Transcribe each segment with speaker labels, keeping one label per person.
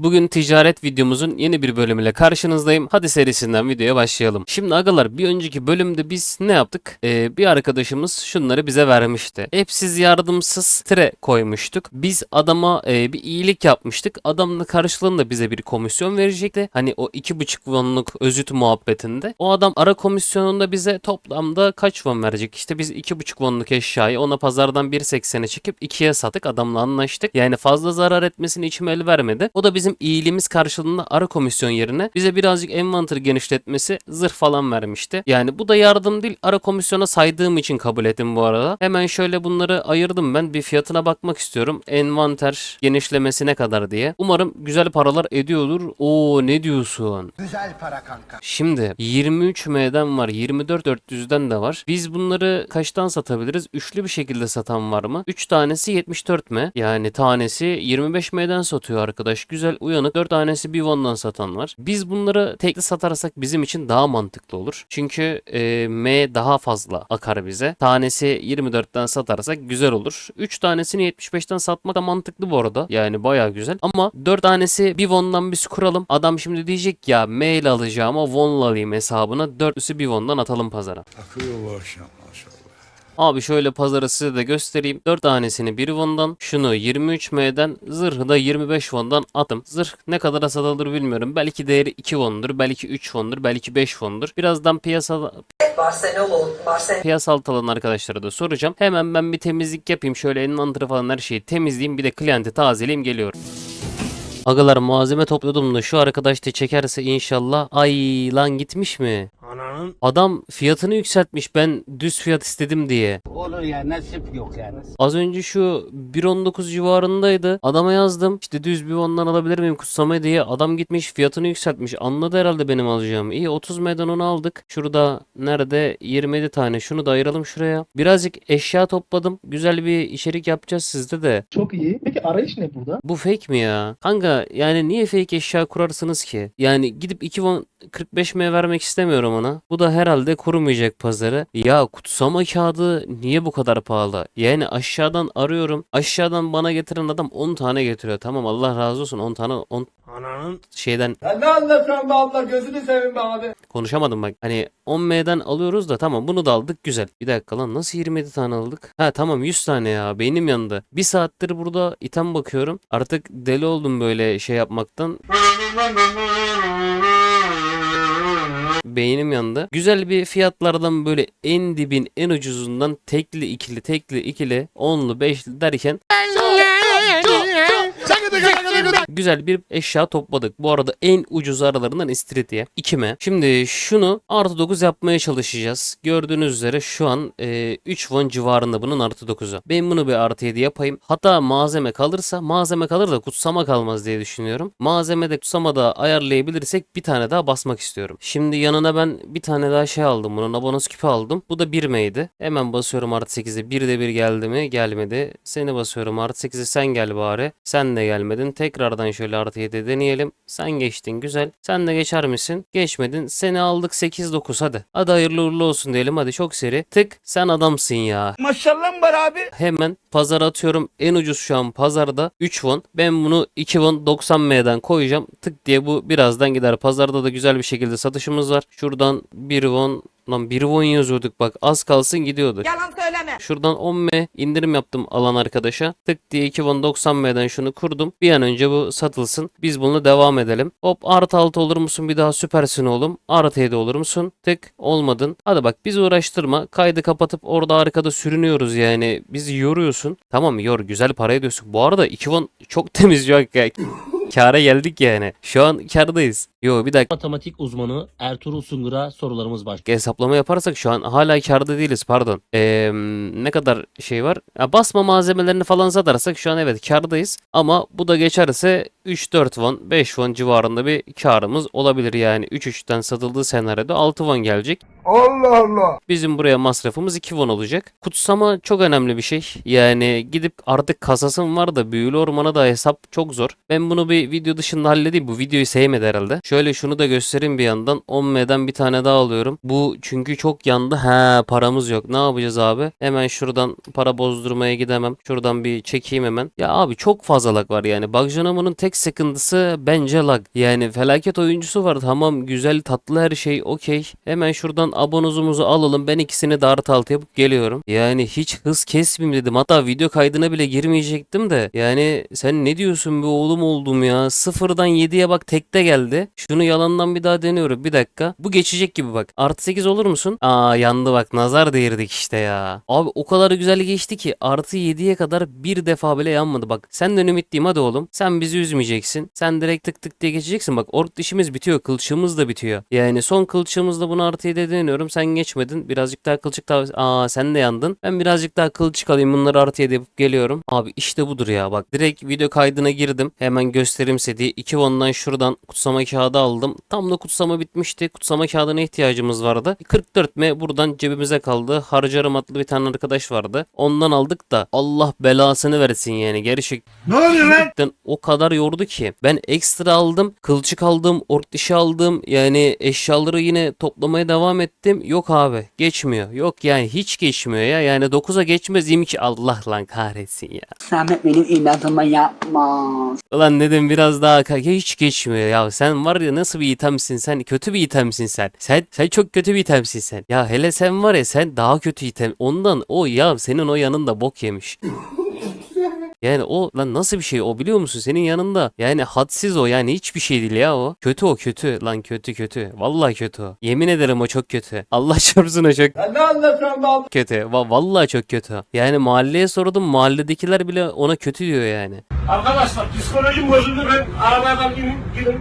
Speaker 1: Bugün ticaret videomuzun yeni bir bölümüyle karşınızdayım. Hadi serisinden videoya başlayalım. Şimdi agalar bir önceki bölümde biz ne yaptık? Ee, bir arkadaşımız şunları bize vermişti. Hepsiz yardımsız tire koymuştuk. Biz adama e, bir iyilik yapmıştık. Adam da karşılığında bize bir komisyon verecekti. Hani o iki buçuk wonluk özüt muhabbetinde. O adam ara komisyonunda bize toplamda kaç won verecek? İşte biz iki buçuk wonluk eşyayı ona pazardan 1.80'e çekip ikiye sattık. Adamla anlaştık. Yani fazla zarar etmesini içim el vermedi. O da bizim iyiliğimiz karşılığında ara komisyon yerine bize birazcık envanter genişletmesi zırh falan vermişti. Yani bu da yardım değil ara komisyona saydığım için kabul ettim bu arada. Hemen şöyle bunları ayırdım ben bir fiyatına bakmak istiyorum. Envanter genişlemesi ne kadar diye. Umarım güzel paralar ediyordur. Oo ne diyorsun?
Speaker 2: Güzel para kanka.
Speaker 1: Şimdi 23 M'den var 24 400'den de var. Biz bunları kaçtan satabiliriz? Üçlü bir şekilde satan var mı? 3 tanesi 74 M. Yani tanesi 25 M'den satıyor arkadaş. Güzel uyanık. 4 tanesi bir won'dan satan var. Biz bunları tekli satarsak bizim için daha mantıklı olur. Çünkü e, M daha fazla akar bize. Tanesi 24'ten satarsak güzel olur. 3 tanesini 75'ten satmak da mantıklı bu arada. Yani baya güzel. Ama 4 tanesi bir won'dan biz kuralım. Adam şimdi diyecek ya mail alacağım ama won'la alayım hesabına. 4'lüsü bir won'dan atalım pazara.
Speaker 3: Akıyor bu akşam.
Speaker 1: Abi şöyle pazarı size de göstereyim. 4 tanesini 1 won'dan, şunu 23 M'den, zırhı da 25 won'dan atım. Zırh ne kadara satılır bilmiyorum. Belki değeri 2 won'dur, belki 3 won'dur, belki 5 won'dur. Birazdan piyasa
Speaker 4: Barcelona.
Speaker 1: piyasal alan arkadaşlara da soracağım. Hemen ben bir temizlik yapayım. Şöyle envanterı falan her şeyi temizleyeyim. Bir de klienti tazeleyeyim geliyorum. Agalar malzeme topladım da şu arkadaş da çekerse inşallah. Ay lan gitmiş mi?
Speaker 5: Ananın
Speaker 1: Adam fiyatını yükseltmiş ben düz fiyat istedim diye.
Speaker 5: olur ya nasip yok yani.
Speaker 1: Az önce şu 1.19 civarındaydı. Adama yazdım. İşte düz bir ondan alabilir miyim kutsamayı diye. Adam gitmiş fiyatını yükseltmiş. Anladı herhalde benim alacağımı. İyi 30 meydan onu aldık. Şurada nerede 27 tane. Şunu da ayıralım şuraya. Birazcık eşya topladım. Güzel bir içerik yapacağız sizde de.
Speaker 6: Çok iyi. Peki arayış ne burada?
Speaker 1: Bu fake mi ya? Kanka yani niye fake eşya kurarsınız ki? Yani gidip 2 won 45 M vermek istemiyorum ona. Bu da herhalde kurumayacak pazarı. Ya kutsama kağıdı niye bu kadar pahalı? Yani aşağıdan arıyorum. Aşağıdan bana getiren adam 10 tane getiriyor. Tamam Allah razı olsun 10 tane 10
Speaker 5: Ananın
Speaker 1: şeyden
Speaker 7: Sen ne anlatıyorsun be abla gözünü seveyim be abi.
Speaker 1: konuşamadım bak. Hani 10 M'den alıyoruz da tamam bunu da aldık güzel. Bir dakika lan nasıl 27 tane aldık? Ha tamam 100 tane ya beynim yandı. Bir saattir burada item bakıyorum. Artık deli oldum böyle şey yapmaktan. Beynim yandı. Güzel bir fiyatlardan böyle en dibin en ucuzundan tekli ikili tekli ikili onlu beşli derken Güzel bir eşya topladık. Bu arada en ucuz aralarından istiridye. 2M. Şimdi şunu artı 9 yapmaya çalışacağız. Gördüğünüz üzere şu an e, 3 won civarında bunun artı 9'u. Ben bunu bir artı 7 yapayım. Hatta malzeme kalırsa malzeme kalır da kutsama kalmaz diye düşünüyorum. Malzeme de kutsama da ayarlayabilirsek bir tane daha basmak istiyorum. Şimdi yanına ben bir tane daha şey aldım. Bunun abonos küpü aldım. Bu da 1M'ydi. Hemen basıyorum artı 8'e. Bir de bir geldi mi? Gelmedi. Seni basıyorum artı 8'e sen gel bari. Sen de gelmedin. Tekrardan şöyle artı 7 deneyelim. Sen geçtin güzel. Sen de geçer misin? Geçmedin. Seni aldık 8-9 hadi. Hadi hayırlı uğurlu olsun diyelim hadi çok seri. Tık sen adamsın ya.
Speaker 7: Maşallah var abi.
Speaker 1: Hemen pazara atıyorum. En ucuz şu an pazarda 3 won. Ben bunu 2 won 90 M'den koyacağım. Tık diye bu birazdan gider. Pazarda da güzel bir şekilde satışımız var. Şuradan 1 won Lan 1 won yazıyorduk bak az kalsın gidiyordu.
Speaker 4: Yalan söyleme.
Speaker 1: Şuradan 10M indirim yaptım alan arkadaşa. Tık diye 2 won 90 M'den şunu kurdum. Bir an önce bu satılsın. Biz bununla devam edelim. Hop artı 6 olur musun bir daha süpersin oğlum. Artı 7 olur musun? Tık olmadın. Hadi bak bizi uğraştırma. Kaydı kapatıp orada arkada sürünüyoruz yani. Bizi yoruyorsun. Tamam yor güzel para ediyorsun. Bu arada 2 won çok temiz yok. Kâra geldik yani. Şu an kârdayız. Yo bir dakika.
Speaker 8: Matematik uzmanı Ertuğrul Sungur'a sorularımız başlıyor.
Speaker 1: hesaplama yaparsak şu an hala kârda değiliz pardon. Ee, ne kadar şey var? Ya basma malzemelerini falan satarsak şu an evet kârdayız. Ama bu da geçerse 3-4 won 5 won civarında bir karımız olabilir yani. 3-3'ten satıldığı senaryoda 6 won gelecek.
Speaker 7: Allah Allah.
Speaker 1: Bizim buraya masrafımız 2 won olacak. Kutsama çok önemli bir şey. Yani gidip artık kasasım var da büyülü ormana da hesap çok zor. Ben bunu bir video dışında halledeyim. Bu videoyu sevmedi herhalde. Şöyle şunu da göstereyim bir yandan. 10M'den bir tane daha alıyorum. Bu çünkü çok yandı. He paramız yok. Ne yapacağız abi? Hemen şuradan para bozdurmaya gidemem. Şuradan bir çekeyim hemen. Ya abi çok fazla lag var yani. Bugjonamo'nun tek sıkıntısı bence lag. Yani felaket oyuncusu var. Tamam güzel tatlı her şey okey. Hemen şuradan abonuzumuzu alalım. Ben ikisini de artı altı yapıp geliyorum. Yani hiç hız kesmeyeyim dedim. Hatta video kaydına bile girmeyecektim de. Yani sen ne diyorsun be oğlum oldum ya. Sıfırdan 7'ye bak tekte geldi. Şunu yalandan bir daha deniyorum. Bir dakika. Bu geçecek gibi bak. Artı 8 olur musun? Aa yandı bak. Nazar değirdik işte ya. Abi o kadar güzel geçti ki artı 7'ye kadar bir defa bile yanmadı. Bak senden ümitliyim hadi oğlum. Sen bizi üzmeyeceksin. Sen direkt tık tık diye geçeceksin. Bak ork dişimiz bitiyor. Kılçığımız da bitiyor. Yani son kılçığımızda bunu artı 7'ye deniyorum. Sen geçmedin. Birazcık daha kılçık daha... Aa sen de yandın. Ben birazcık daha kılçık alayım. Bunları artı 7 yapıp geliyorum. Abi işte budur ya. Bak direkt video kaydına girdim. Hemen göstereyim size diye. 2 ondan şuradan kutsama kağıdı aldım. Tam da kutsama bitmişti. Kutsama kağıdına ihtiyacımız vardı. 44 m buradan cebimize kaldı. Harcarım adlı bir tane arkadaş vardı. Ondan aldık da Allah belasını versin yani. Gerçekten
Speaker 7: Ne oluyor lan?
Speaker 1: O kadar yordu ki. Ben ekstra aldım. Kılçık aldım. Ork dişi aldım. Yani eşyaları yine toplamaya devam ettim. Yok abi. Geçmiyor. Yok yani hiç geçmiyor ya. Yani 9'a geçmez imki. Allah lan kahretsin ya.
Speaker 2: Samet benim inadıma yapma.
Speaker 1: Ulan biraz daha ka- hiç geçmiyor ya. Sen var ya nasıl bir itemsin sen? Kötü bir itemsin sen. Sen sen çok kötü bir itemsin sen. Ya hele sen var ya sen daha kötü item. Ondan o ya senin o yanında bok yemiş. Yani o lan nasıl bir şey o biliyor musun? Senin yanında yani hadsiz o yani hiçbir şey değil ya o. Kötü o kötü lan kötü kötü. Vallahi kötü o. Yemin ederim o çok kötü. Allah çarpsın o çok
Speaker 7: Ya ne anlatıyorsun abla?
Speaker 1: kötü. Va- vallahi çok kötü. Yani mahalleye sordum mahalledekiler bile ona kötü diyor yani.
Speaker 5: Arkadaşlar psikolojim bozuldu ben arabadan inin gidin.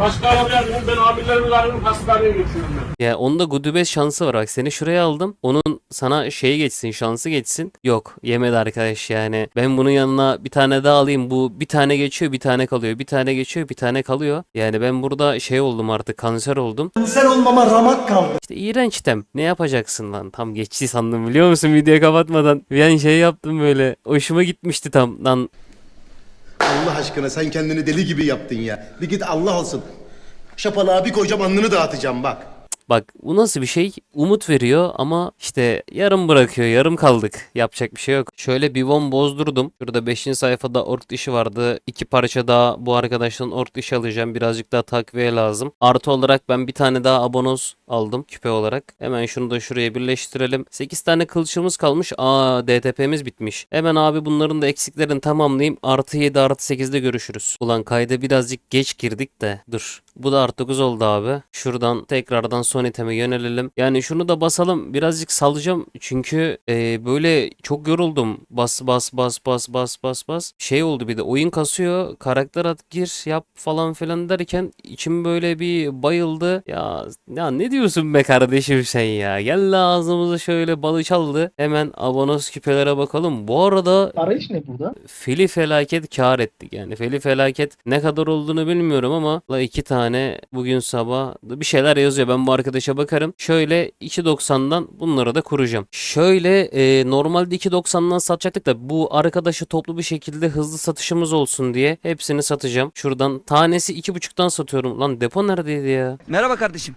Speaker 5: Başka arabaya binin ben amirlerimi arıyorum hastaneye götürüyorum ben.
Speaker 1: Ya onda Gudubes şansı var bak seni şuraya aldım. Onun sana şey geçsin şansı geçsin. Yok yemedi arkadaş yani. Ben bunun yanına bir tane daha alayım. Bu bir tane geçiyor bir tane kalıyor. Bir tane geçiyor bir tane kalıyor. Yani ben burada şey oldum artık kanser oldum.
Speaker 7: Kanser olmama ramak kaldı.
Speaker 1: İşte iğrenç tem. Ne yapacaksın lan? Tam geçti sandım biliyor musun videoyu kapatmadan. Bir an şey yaptım böyle. Hoşuma gitmişti tam. Lan
Speaker 9: Allah aşkına sen kendini deli gibi yaptın ya. Bir git Allah olsun. Şapalığa bir koyacağım alnını dağıtacağım bak.
Speaker 1: Bak bu nasıl bir şey? Umut veriyor ama işte yarım bırakıyor. Yarım kaldık. Yapacak bir şey yok. Şöyle bir von bozdurdum. Şurada 5. sayfada ork dişi vardı. İki parça daha bu arkadaştan ork dişi alacağım. Birazcık daha takviye lazım. Artı olarak ben bir tane daha abonoz aldım küpe olarak. Hemen şunu da şuraya birleştirelim. 8 tane kılıçımız kalmış. Aa DTP'miz bitmiş. Hemen abi bunların da eksiklerini tamamlayayım. Artı 7 artı 8'de görüşürüz. Ulan kayda birazcık geç girdik de. Dur. Bu da artı 9 oldu abi. Şuradan tekrardan son iteme yönelelim. Yani şunu da basalım. Birazcık salacağım. Çünkü e, böyle çok yoruldum. Bas bas bas bas bas bas bas. Şey oldu bir de oyun kasıyor. Karakter at gir yap falan filan derken içim böyle bir bayıldı. Ya ya ne diyorsun be kardeşim sen ya? Gel ağzımızı şöyle balı çaldı. Hemen abonos küpelere bakalım. Bu arada
Speaker 6: Arayış ne burada?
Speaker 1: Feli felaket kar ettik yani. Feli felaket ne kadar olduğunu bilmiyorum ama la iki tane bugün sabah bir şeyler yazıyor. Ben bu arkadaşa bakarım. Şöyle 2.90'dan bunları da kuracağım. Şöyle e, normalde 2.90'dan satacaktık da bu arkadaşı toplu bir şekilde hızlı satışımız olsun diye hepsini satacağım. Şuradan tanesi 2.5'tan satıyorum. Lan depo neredeydi ya?
Speaker 10: Merhaba kardeşim.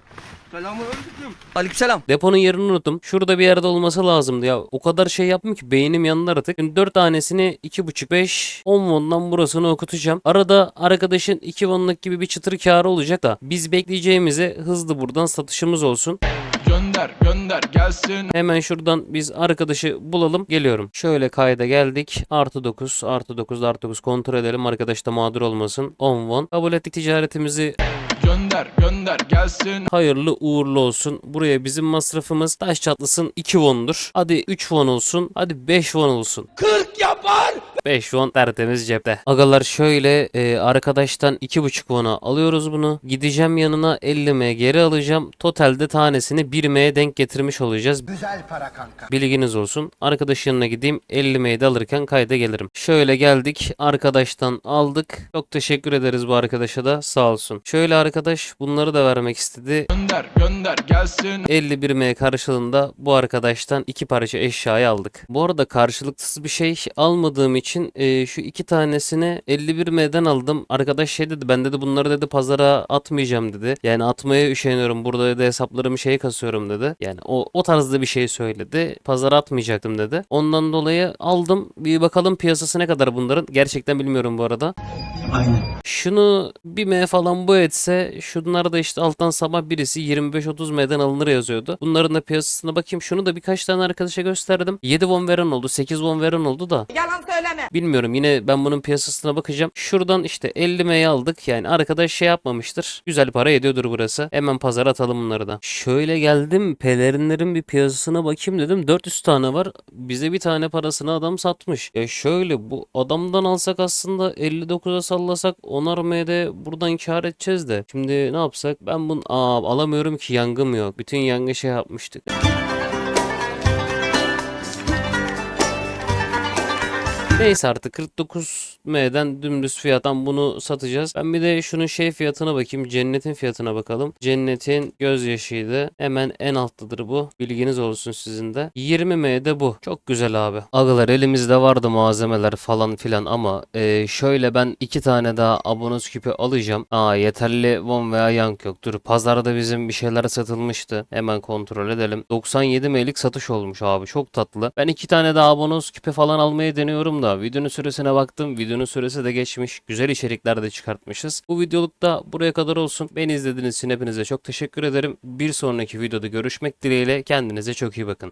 Speaker 10: Aleykümselam.
Speaker 1: Deponun yerini unuttum. Şurada bir yerde olması lazımdı ya. O kadar şey yaptım ki beynim yandı artık. Şimdi 4 tanesini 2.5 5 10 won'dan burasını okutacağım. Arada arkadaşın 2 won'luk gibi bir çıtır karı olacak da biz bekleyeceğimize hızlı buradan satışımız olsun.
Speaker 3: Gönder gönder gelsin.
Speaker 1: Hemen şuradan biz arkadaşı bulalım. Geliyorum. Şöyle kayda geldik. Artı 9, artı 9, artı 9 kontrol edelim. Arkadaş da mağdur olmasın. 10 won. Kabul ettik ticaretimizi.
Speaker 3: Gönder gönder gelsin.
Speaker 1: Hayırlı uğurlu olsun. Buraya bizim masrafımız taş çatlasın 2 won'dur. Hadi 3 won olsun. Hadi 5 won olsun.
Speaker 7: 40 yapar.
Speaker 1: 5 won tertemiz cepte. Agalar şöyle e, arkadaştan 2.5 won'a alıyoruz bunu. Gideceğim yanına 50M geri alacağım. Totalde tanesini 1M'ye denk getirmiş olacağız.
Speaker 7: Güzel para kanka.
Speaker 1: Bilginiz olsun. Arkadaş yanına gideyim 50M'yi de alırken kayda gelirim. Şöyle geldik. Arkadaştan aldık. Çok teşekkür ederiz bu arkadaşa da sağ olsun. Şöyle arkadaş bunları da vermek istedi.
Speaker 3: Gönder gönder gelsin.
Speaker 1: 51M karşılığında bu arkadaştan iki parça eşyayı aldık. Bu arada karşılıksız bir şey almadığım için için e, şu iki tanesini 51M'den aldım. Arkadaş şey dedi ben dedi bunları dedi pazara atmayacağım dedi. Yani atmaya üşeniyorum. Burada dedi hesaplarımı şey kasıyorum dedi. Yani o, o tarzda bir şey söyledi. Pazara atmayacaktım dedi. Ondan dolayı aldım. Bir bakalım piyasası ne kadar bunların. Gerçekten bilmiyorum bu arada. Şunu bir M falan bu etse şunlar da işte alttan sabah birisi 25-30 M'den alınır yazıyordu. Bunların da piyasasına bakayım. Şunu da birkaç tane arkadaşa gösterdim. 7 won veren oldu 8 won veren oldu da.
Speaker 4: Yalan söyleme.
Speaker 1: Bilmiyorum yine ben bunun piyasasına bakacağım. Şuradan işte 50 M'ye aldık. Yani arkadaş şey yapmamıştır. Güzel para ediyordur burası. Hemen pazara atalım bunları da. Şöyle geldim. Pelerinlerin bir piyasasına bakayım dedim. 400 tane var. Bize bir tane parasını adam satmış. Ya şöyle bu adamdan alsak aslında 59'a sallasak 10'ar M'de buradan kar edeceğiz de. Şimdi ne yapsak? Ben bunu aa, alamıyorum ki yangım yok. Bütün yangı şey yapmıştık. Neyse artık 49 M'den dümdüz fiyattan bunu satacağız. Ben bir de şunun şey fiyatına bakayım. Cennetin fiyatına bakalım. Cennetin gözyaşıydı. Hemen en alttadır bu. Bilginiz olsun sizin de. 20 M'de bu. Çok güzel abi. Agalar elimizde vardı malzemeler falan filan ama e, şöyle ben iki tane daha abonos küpü alacağım. Aa yeterli won veya yank yok. Dur pazarda bizim bir şeyler satılmıştı. Hemen kontrol edelim. 97 M'lik satış olmuş abi. Çok tatlı. Ben iki tane daha abonos küpe falan almayı deniyorum da videonun süresine baktım. Videonun süresi de geçmiş. Güzel içerikler de çıkartmışız. Bu videoluk da buraya kadar olsun. Beni izlediğiniz için hepinize çok teşekkür ederim. Bir sonraki videoda görüşmek dileğiyle. Kendinize çok iyi bakın.